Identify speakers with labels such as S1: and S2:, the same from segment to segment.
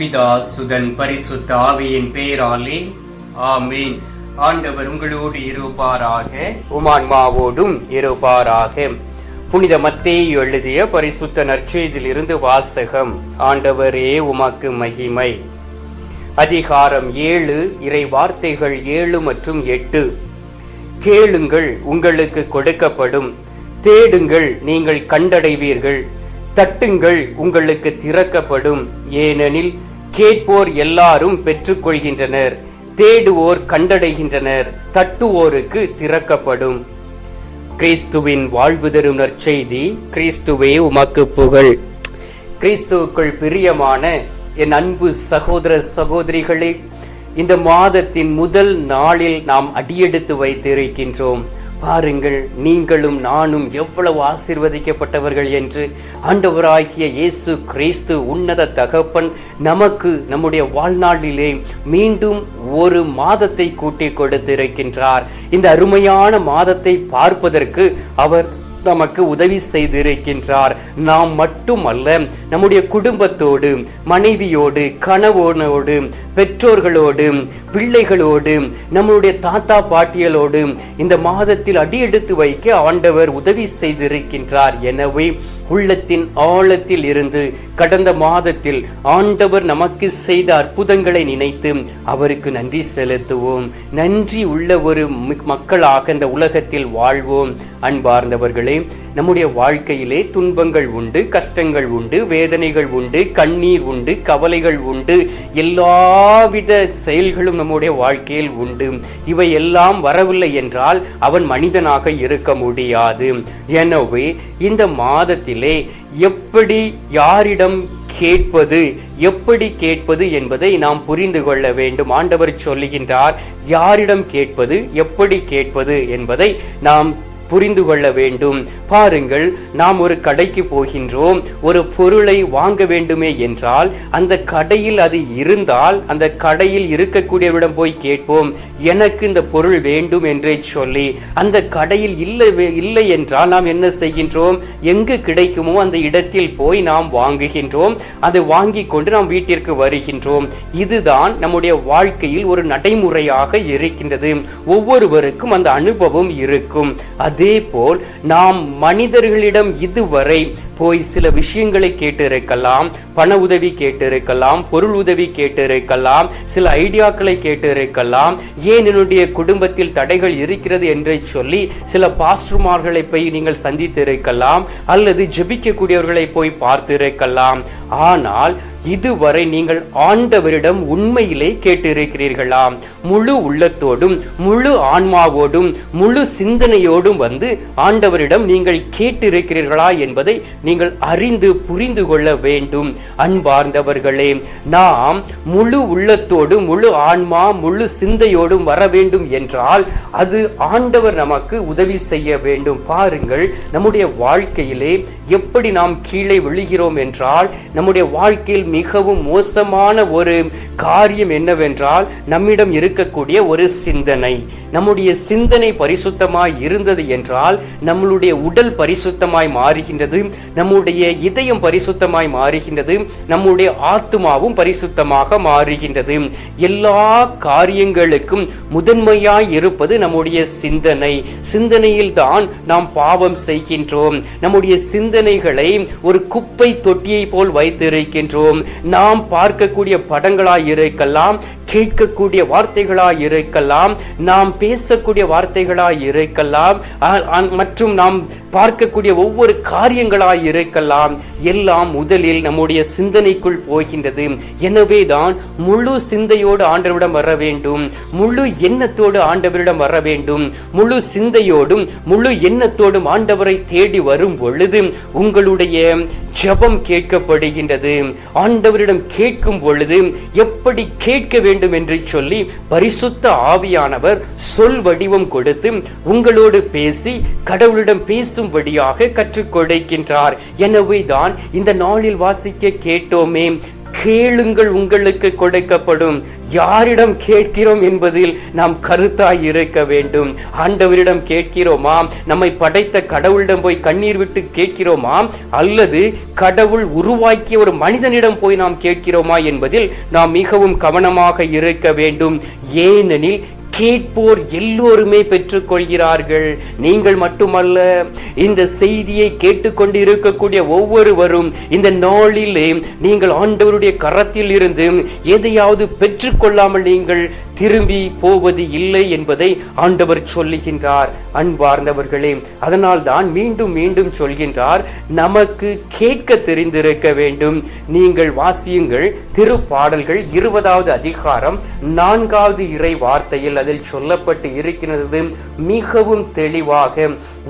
S1: பிதா சுதன் பரிசுத்த ஆவியின் பெயராலே ஆமீன். ஆண்டவர் உங்களோடு இருப்பாராக. உமான்மாவோடும் இருப்பாராக. புனித மத்தேயு எழுதிய பரிசுத்த நற்செய்தியிலிருந்து வாசகம். ஆண்டவரே உமக்கு மகிமை. அதிகாரம் ஏழு இறை வார்த்தைகள் ஏழு மற்றும் எட்டு. கேளுங்கள் உங்களுக்கு கொடுக்கப்படும். தேடுங்கள் நீங்கள் கண்டடைவீர்கள். தட்டுங்கள் உங்களுக்கு திறக்கப்படும். ஏனெனில் கேட்போர் எல்லாரும் பெற்றுக்கொள்கின்றனர் தேடுவோர் கண்டடைகின்றனர் தட்டுவோருக்கு திறக்கப்படும். கிறிஸ்துவின் வாழ்வு தரும் நற்செய்தி கிறிஸ்துவே உமக்கு புகழ். கிறிஸ்துவுக்குள் பிரியமான என் அன்பு சகோதர சகோதரிகளே இந்த மாதத்தின் முதல் நாளில் நாம் அடியெடுத்து வைத்திருக்கின்றோம். பாருங்கள் நீங்களும் நானும் எவ்வளவு ஆசீர்வதிக்கப்பட்டவர்கள் என்று ஆண்டவராகிய இயேசு கிறிஸ்து உன்னத தகப்பன் நமக்கு நம்முடைய வாழ்நாளிலே மீண்டும் ஒரு மாதத்தை கூட்டி கொடுத்திருக்கின்றார். இந்த அருமையான மாதத்தை பார்ப்பதற்கு அவர் நமக்கு உதவி செய்திருக்கின்றார். நாம் மட்டுமல்ல நம்முடைய குடும்பத்தோடு மனைவியோடு கணவனோடு பெற்றோர்களோடு பிள்ளைகளோடு நம்மளுடைய தாத்தா பாட்டியலோடு இந்த மாதத்தில் அடியெடுத்து வைக்க ஆண்டவர் உதவி செய்திருக்கின்றார். எனவே உள்ளத்தின் ஆழத்தில் இருந்து கடந்த மாதத்தில் ஆண்டவர் நமக்கு செய்த அற்புதங்களை நினைத்து அவருக்கு நன்றி செலுத்துவோம். நன்றி உள்ள ஒரு மக்களாக இந்த உலகத்தில் வாழ்வோம். அன்பார்ந்தவர்களே நம்முடைய வாழ்க்கையிலே துன்பங்கள் உண்டு கஷ்டங்கள் உண்டு வேதனைகள் உண்டு கண்ணீர் உண்டு கவலைகள் உண்டு எல்லாவித செயல்களும் நம்முடைய வாழ்க்கையில் உண்டு. இவை எல்லாம் வரவில்லை என்றால் அவன் மனிதனாக இருக்க முடியாது. எனவே இந்த மாதத்திலே எப்படி யாரிடம் கேட்பது எப்படி கேட்பது என்பதை நாம் புரிந்து கொள்ள வேண்டும். ஆண்டவர் சொல்லுகின்றார் யாரிடம் கேட்பது எப்படி கேட்பது என்பதை நாம் புரிந்து கொள்ள வேண்டும். பாருங்கள் நாம் ஒரு கடைக்கு போகின்றோம். ஒரு பொருளை வாங்க வேண்டுமே என்றால் அந்த கடையில் அது இருந்தால் அந்த கடையில் இருக்கக்கூடியவரிடம் போய் கேட்போம் எனக்கு இந்த பொருள் வேண்டும் என்றே சொல்லி அந்த கடையில் இல்லை இல்லை என்றால் நாம் என்ன செய்கின்றோம்? எங்கு கிடைக்குமோ அந்த இடத்தில் போய் நாம் வாங்குகின்றோம். அதை வாங்கி கொண்டு நாம் வீட்டிற்கு வருகின்றோம். இதுதான் நம்முடைய வாழ்க்கையில் ஒரு நடைமுறையாக இருக்கின்றது. ஒவ்வொருவருக்கும் அந்த அனுபவம் இருக்கும். அது போல் நாம் மனிதர்களிடம் இதுவரை போய் சில விஷயங்களை கேட்டிருக்கலாம் பண உதவி கேட்டிருக்கலாம் பொருள் உதவி கேட்டிருக்கலாம் சில ஐடியாக்களை கேட்டிருக்கலாம். ஏன் என்னுடைய குடும்பத்தில் தடைகள் இருக்கிறது என்று சொல்லி சில பாஸ்டர்மார்களை போய் நீங்கள் சந்தித்திருக்கலாம் அல்லது ஜெபிக்கக்கூடியவர்களை போய் பார்த்திருக்கலாம். ஆனால் இதுவரை நீங்கள் ஆண்டவரிடம் உண்மையிலே கேட்டிருக்கிறீர்களாம். முழு உள்ளத்தோடும் முழு ஆன்மாவோடும் முழு சிந்தனையோடும் வந்து ஆண்டவரிடம் நீங்கள் கேட்டிருக்கிறீர்களா என்பதை நீங்கள் அறிந்து புரிந்து கொள்ள வேண்டும். அன்பார்ந்தவர்களே நாம் முழு உள்ளத்தோடு முழு ஆன்மா முழு சிந்தையோடும் வர வேண்டும் என்றால் அது ஆண்டவர் நமக்கு உதவி செய்ய வேண்டும். பாருங்கள் நம்முடைய வாழ்க்கையிலே எப்படி நாம் கீழே விழுகிறோம் என்றால் நம்முடைய வாழ்க்கையில் மிகவும் மோசமான ஒரு காரியம் என்னவென்றால் நம்மிடம் இருக்கக்கூடிய ஒரு சிந்தனை. நம்முடைய சிந்தனை பரிசுத்தமாய் இருந்தது என்றால் நம்மளுடைய உடல் பரிசுத்தமாய் மாறுகின்றது நம்முடைய இதயம் பரிசுத்தமாய் மாறுகின்றது நம்முடைய ஆத்மாவும் பரிசுத்தமாக மாறுகின்றது. எல்லா காரியங்களுக்கும் முதன்மையாய் இருப்பது நம்முடைய சிந்தனை. சிந்தனையில் தான் நாம் பாவம் செய்கின்றோம். நம்முடைய சிந்தனைகளை ஒரு குப்பை தொட்டியை போல் வைத்திருக்கின்றோம். நாம் பார்க்கக்கூடிய படங்களாய் இருக்கலாம் கேட்கக்கூடிய வார்த்தைகளாய் இருக்கலாம் நாம் பேசக்கூடிய வார்த்தைகளாய் இருக்கலாம் மற்றும் நாம் பார்க்கக்கூடிய ஒவ்வொரு காரியங்களாய் இருக்கலாம். எல்லாம் முதலில் நம்முடைய சிந்தனைக்குள் போகின்றது. எனவே தான் முழு சிந்தையோடு ஆண்டவரிடம் வர வேண்டும். முழு எண்ணத்தோடு ஆண்டவரிடம் வர வேண்டும். முழு சிந்தையோடும் முழு எண்ணத்தோடும் ஆண்டவரை தேடி வரும் பொழுது உங்களுடைய ஜபம் கேட்கப்படுகின்றது. ஆண்டவரிடம் கேட்கும் பொழுது எப்படி கேட்க வேண்டும் என்று சொல்லி பரிசுத்த ஆவியானவர் சொல் வடிவம் கொடுத்து உங்களோடு பேசி கடவுளிடம் பேசும்படியாக கற்றுக் கொடுக்கின்றார். எனவே தான் இந்த நாளில் வாசிக்க கேட்டோமே. கேளுங்கள் உங்களுக்கு கொடுக்கப்படும். யாரிடம் கேட்கிறோம் என்பதில் நாம் கருத்தாய் இருக்க வேண்டும். ஆண்டவரிடம் கேட்கிறோமா? நம்மை படைத்த கடவுளிடம் போய் கண்ணீர் விட்டு கேட்கிறோமா? அல்லது கடவுள் உருவாக்கிய ஒரு மனிதனிடம் போய் நாம் கேட்கிறோமா என்பதில் நாம் மிகவும் கவனமாக இருக்க வேண்டும். ஏனெனில் கேட்போர் எல்லோருமே பெற்றுக்கொள்கிறார்கள். நீங்கள் மட்டுமல்ல இந்த செய்தியை கேட்டுக்கொண்டு இருக்கக்கூடிய ஒவ்வொருவரும் இந்த நாளிலே நீங்கள் ஆண்டவருடைய கரத்தில் இருந்து எதையாவது பெற்றுக்கொள்ளாமல் நீங்கள் திரும்பி போவது இல்லை என்பதை ஆண்டவர் சொல்லுகின்றார். அன்பார்ந்தவர்களே அதனால் தான் மீண்டும் மீண்டும் சொல்கின்றார் நமக்கு கேட்க தெரிந்திருக்க வேண்டும். நீங்கள் வாசியுங்கள் திருப்பாடல்கள் இருபதாவது அதிகாரம் நான்காவது இறை வார்த்தையில் அதில் சொல்லப்பட்டு இருக்கிறது மிகவும் தெளிவாக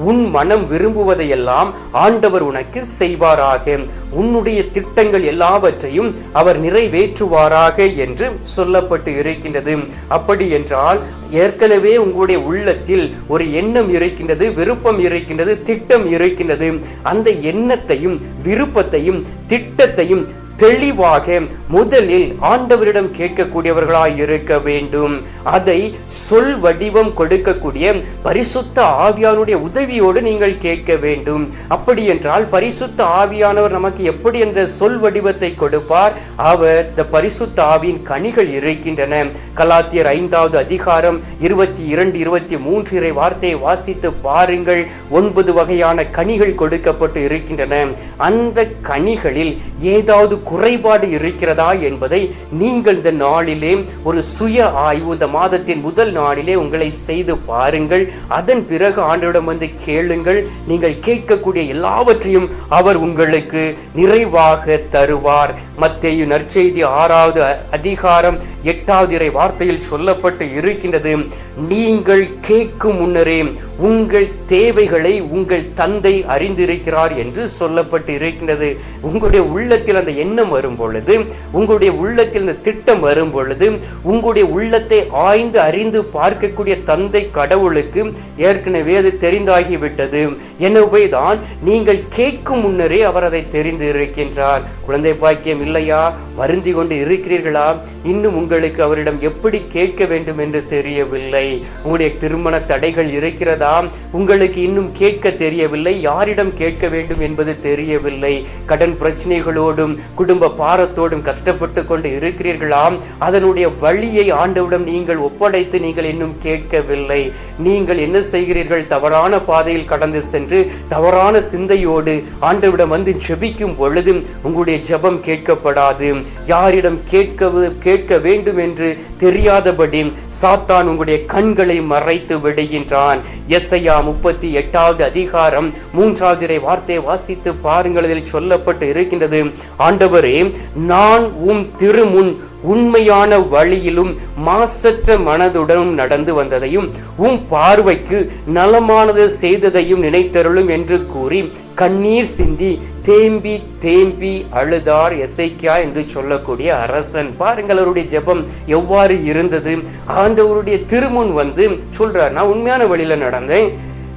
S1: உன் மனம் விரும்புவதையெல்லாம் ஆண்டவர் உனக்கு செய்வாராக. உன்னுடைய திட்டங்கள் எல்லாவற்றையும் அவர் நிறைவேற்றுவாராக என்று சொல்லப்பட்டு இருக்கின்றது. அப்படி என்றால் ஏற்கனவே உங்களுடைய உள்ளத்தில் ஒரு எண்ணம் இருக்கின்றது விருப்பம் இருக்கின்றது திட்டம் இருக்கின்றது. அந்த எண்ணத்தையும் விருப்பத்தையும் திட்டத்தையும் தெளிவாக முதலில் ஆண்டவரிடம் கேட்கக்கூடியவர்களாய் இருக்க வேண்டும். அதை சொல் வடிவம் கொடுக்கக்கூடிய பரிசுத்த ஆவியானுடைய உதவியோடு நீங்கள் கேட்க வேண்டும். அப்படி என்றால் பரிசுத்த ஆவியானவர் நமக்கு எப்படி அந்த சொல் வடிவத்தை கொடுப்பார்? அவர் இந்த பரிசுத்த ஆவியின் கனிகள் இருக்கின்றன. கலாத்தியர் ஐந்தாவது அதிகாரம் இருபத்தி இரண்டு இருபத்தி மூன்று இறை வார்த்தையை வாசித்து பாருங்கள். ஒன்பது வகையான கனிகள் கொடுக்கப்பட்டு இருக்கின்றன. அந்த கனிகளில் ஏதாவது குறைபாடு இருக்கிறதா என்பதை நீங்கள் இந்த நாளிலே ஒரு சுய ஆய்வு இந்த மாதத்தின் முதல் நாளிலே உங்களை செய்து பாருங்கள். அதன் பிறகு ஆண்டவரிடம் வந்து கேளுங்கள். நீங்கள் கேட்கக்கூடிய எல்லாவற்றையும் அவர் உங்களுக்கு நிறைவாக தருவார். மத்திய நற்செய்தி ஆறாவது அ- அதிகாரம் எட்டாவது இறை வார்த்தையில் சொல்லப்பட்டு இருக்கின்றது. நீங்கள் கேட்கும் முன்னரே உங்கள் தேவைகளை உங்கள் தந்தை அறிந்திருக்கிறார் என்று சொல்லப்பட்டு இருக்கின்றது. உங்களுடைய உள்ளத்தில் அந்த எண்ணம் வரும் பொழுது உங்களுடைய உள்ளத்தில் இந்த திட்டம் வரும் பொழுது உங்களுடைய உள்ளத்தை ஆய்ந்து அறிந்து பார்க்கக்கூடிய தந்தை கடவுளுக்கு ஏற்கனவே அது தெரிந்தாகிவிட்டது. எனவேதான் நீங்கள் கேட்கும் முன்னரே அவர் அதை தெரிந்து இருக்கின்றார் குழந்தை பாக்கியம் இல்லையா? வருந்தி கொண்டு இருக்கிறீர்களா? இன்னும் உங்களுக்கு அவரிடம் எப்படி கேட்க வேண்டும் என்று தெரியவில்லை. உங்களுடைய திருமண தடைகள் இருக்கிறதா? உங்களுக்கு இன்னும் கேட்க தெரியவில்லை. யாரிடம் கேட்க வேண்டும் என்பது தெரியவில்லை. கடன் பிரச்சனைகளோடும் குடும்ப பாரத்தோடும் கஷ்டப்பட்டு கொண்டு இருக்கிறீர்களாம். அதனுடைய வழியை ஆண்டவிடம் நீங்கள் ஒப்படைத்து நீங்கள் இன்னும் கேட்கவில்லை. நீங்கள் என்ன செய்கிறீர்கள்? தவறான பாதையில் கடந்து சென்று தவறான சிந்தையோடு ஆண்டவிடம் வந்து ஜெபிக்கும் பொழுது உங்களுடைய ஜெபம் கேட்கப்படாது. யாரிடம் கேட்க கேட்க வேண்டும் என்று தெரியாதபடி சாத்தான் உங்களுடைய கண்களை மறைத்து விடுகின்றான். எஸ்ஐயா முப்பத்தி எட்டாவது அதிகாரம் மூன்றாவது வார்த்தையை வாசித்து பாருங்கள். இதில் சொல்லப்பட்டு இருக்கின்றது ஆண்டவர் ஆண்டவரே நான் உம் திருமுன் உண்மையான வழியிலும் மாசற்ற மனதுடனும் நடந்து வந்ததையும் உம் பார்வைக்கு நலமானது செய்ததையும் நினைத்தருளும் என்று கூறி கண்ணீர் சிந்தி தேம்பி தேம்பி அழுதார் எசைக்கியா என்று சொல்லக்கூடிய அரசன். பாருங்கள் அவருடைய ஜெபம் எவ்வாறு இருந்தது. ஆண்டவருடைய திருமுன் வந்து சொல்றார் நான் உண்மையான வழியில நடந்தேன்.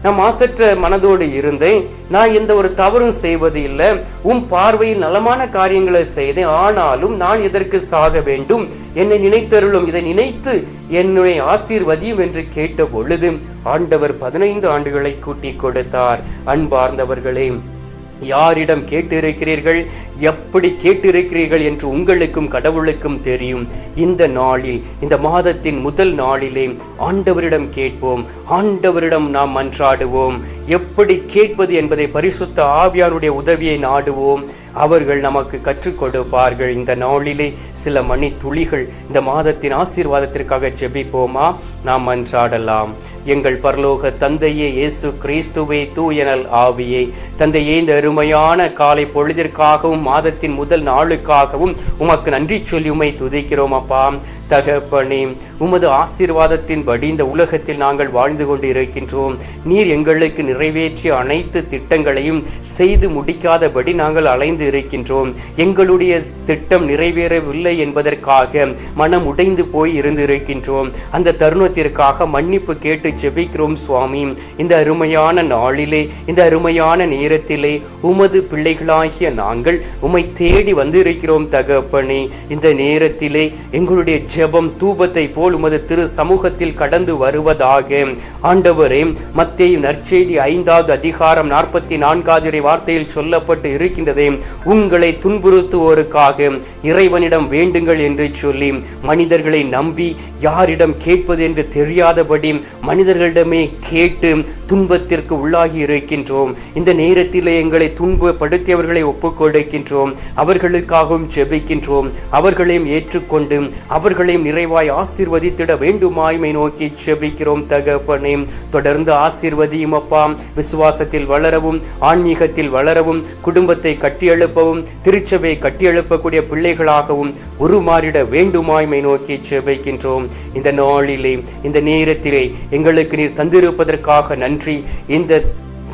S1: நான் மாசற்ற மனதோடு இருந்தேன். நான் எந்த ஒரு தவறும் செய்வது இல்லை. உன் பார்வையில் நலமான காரியங்களை செய்தேன். ஆனாலும் நான் இதற்கு சாக வேண்டும்? என்னை நினைத்தருளும் இதை நினைத்து என்னுடைய ஆசீர்வதியும் என்று கேட்ட பொழுது ஆண்டவர் பதினைந்து ஆண்டுகளை கூட்டி கொடுத்தார். அன்பார்ந்தவர்களே யாரிடம் கேட்டிருக்கிறீர்கள்? எப்படி கேட்டிருக்கிறீர்கள் என்று உங்களுக்கும் கடவுளுக்கும் தெரியும். இந்த நாளில் இந்த மாதத்தின் முதல் நாளிலே ஆண்டவரிடம் கேட்போம். ஆண்டவரிடம் நாம் மன்றாடுவோம். எப்படி கேட்பது என்பதை பரிசுத்த ஆவியாருடைய உதவியை நாடுவோம். அவர்கள் நமக்கு கற்றுக் கொடுப்பார்கள். இந்த நாளிலே சில மணி துளிகள் இந்த மாதத்தின் ஆசீர்வாதத்திற்காக ஜெபிப்போமா? நாம் அன்றாடலாம். எங்கள் பரலோக தந்தையே இயேசு கிறிஸ்துவே தூயனல் ஆவியே. தந்தையே இந்த அருமையான காலை பொழுதிற்காகவும் மாதத்தின் முதல் நாளுக்காகவும் உமக்கு நன்றி சொல்லி உமை துதிக்கிறோம் அப்பா. தகப்பனே உமது ஆசீர்வாதத்தின்படி இந்த உலகத்தில் நாங்கள் வாழ்ந்து கொண்டு இருக்கின்றோம் நீர் எங்களுக்கு நிறைவேற்றிய அனைத்து திட்டங்களையும் செய்து முடிக்காதபடி நாங்கள் அலைந்து இருக்கின்றோம். எங்களுடைய திட்டம் நிறைவேறவில்லை என்பதற்காக மனம் உடைந்து போய் இருந்திருக்கின்றோம். அந்த தருணத்திற்காக மன்னிப்பு கேட்டு ஜெபிக்கிறோம் சுவாமி. இந்த அருமையான நாளிலே இந்த அருமையான நேரத்திலே உமது பிள்ளைகளாகிய நாங்கள் உம்மை தேடி வந்திருக்கிறோம் தகப்பனே. இந்த நேரத்திலே எங்களுடைய ஜெபம் தூபத்தை போல் உமது திரு சமூகத்தில் கடந்து வருவதாக. ஆண்டவரே மத்திய நற்செய்தி ஐந்தாவது அதிகாரம் நாற்பத்தி நான்காவது வார்த்தையில் சொல்லப்பட்டு இருக்கின்றதே உங்களை துன்புறுத்துவோருக்காக இறைவனிடம் வேண்டுங்கள் என்று சொல்லி மனிதர்களை நம்பி யாரிடம் கேட்பது என்று தெரியாதபடி மனிதர்களிடமே கேட்டு துன்பத்திற்கு உள்ளாகி இருக்கின்றோம். இந்த நேரத்திலே எங்களை துன்பப்படுத்தியவர்களை ஒப்புக்கொடுக்கின்றோம். அவர்களுக்காகவும் ஜெபிக்கின்றோம். அவர்களையும் ஏற்றுக்கொண்டு அவர்களையும் நிறைவாய் ஆசீர்வதித்திட வேண்டுமாய்மை நோக்கி செபிக்கிறோம் தகப்பனே. தொடர்ந்து ஆசீர்வதியும் அப்பா. விசுவாசத்தில் வளரவும் ஆன்மீகத்தில் வளரவும் குடும்பத்தை கட்டியெழுப்பவும் திருச்சபை கட்டியெழுப்பக்கூடிய பிள்ளைகளாகவும் உருமாறிட வேண்டுமாய்மை நோக்கி செபிக்கின்றோம். இந்த நாளிலே இந்த நேரத்திலே எங்களுக்கு நீர் தந்திருப்பதற்காக நன்றி. இந்த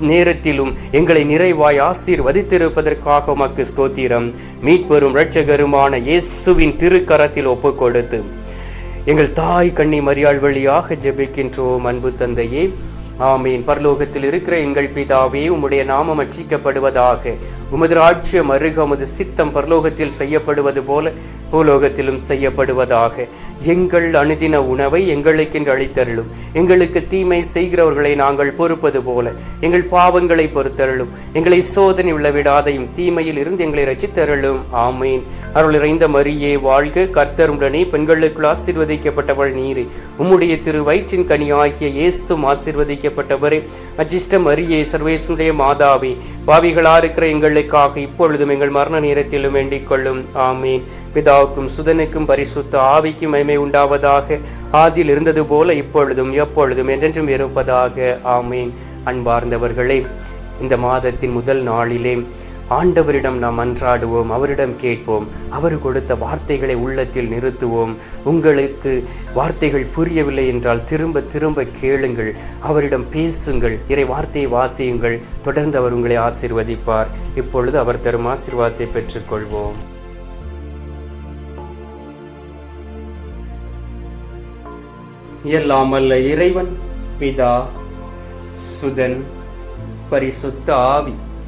S1: நேரத்திலும் எங்களை நிறைவாய் ஆசீர்வதித்திருப்பதற்காக உமக்கு ஸ்தோத்திரம். மீட்பெரும் இரட்சகருமான இயேசுவின் திருக்கரத்தில் ஒப்புக் கொடுத்து எங்கள் தாய் கண்ணி மரியாள் வழியாக ஜெபிக்கின்றோம் அன்பு தந்தையே. ஆமீன். பரலோகத்தில் இருக்கிற எங்கள் பிதாவே உம்முடைய நாமம் அச்சிக்கப்படுவதாக உமது ராஜ்யம் அருக உமது சித்தம் பரலோகத்தில் செய்யப்படுவது போல பூலோகத்திலும் செய்யப்படுவதாக. எங்கள் அணுதின உணவை எங்களுக்கென்று அளித்தருளும். எங்களுக்கு தீமை செய்கிறவர்களை நாங்கள் பொறுப்பது போல. எங்கள் பாவங்களை பொறுத்தருளும். எங்களை சோதனை உள்ள விடாதையும் தீமையில் இருந்து எங்களை ரசித்தருளும் ஆமீன். அருள் இறைந்த மரியே வாழ்க கர்த்தருடனே பெண்களுக்குள் ஆசீர்வதிக்கப்பட்டவள் நீரே. உம்முடைய திரு வயிற்றின் கனி ஆகிய இயேசும் ஆசீர்வதிக்கப்பட்டவரே. அஜிஷ்ட மரியே சர்வேசுடைய மாதாவே பாவிகளா இருக்கிற எங்களுக்காக இப்பொழுதும் எங்கள் மரண நேரத்திலும் வேண்டிக் கொள்ளும். ஆமீன். பிதாவுக்கும் சுதனுக்கும் பரிசுத்த ஆவிக்கும் மைமை உண்டாவதாக ஆதியில் இருந்தது போல இப்பொழுதும் எப்பொழுதும் என்றென்றும் இருப்பதாக. ஆமீன். அன்பார்ந்தவர்களே இந்த மாதத்தின் முதல் நாளிலே ஆண்டவரிடம் நாம் அன்றாடுவோம் அவரிடம் கேட்போம். அவர் கொடுத்த வார்த்தைகளை உள்ளத்தில் நிறுத்துவோம். உங்களுக்கு வார்த்தைகள் புரியவில்லை என்றால் திரும்ப திரும்ப கேளுங்கள். அவரிடம் பேசுங்கள். இறை வார்த்தையை வாசியுங்கள். தொடர்ந்து அவர் உங்களை ஆசிர்வதிப்பார். இப்பொழுது அவர் தரும் ஆசிர்வாதத்தை பெற்றுக்கொள்வோம். எல்லாமல்ல இறைவன் பிதா சுதன் பரிசுத்த ஆவி.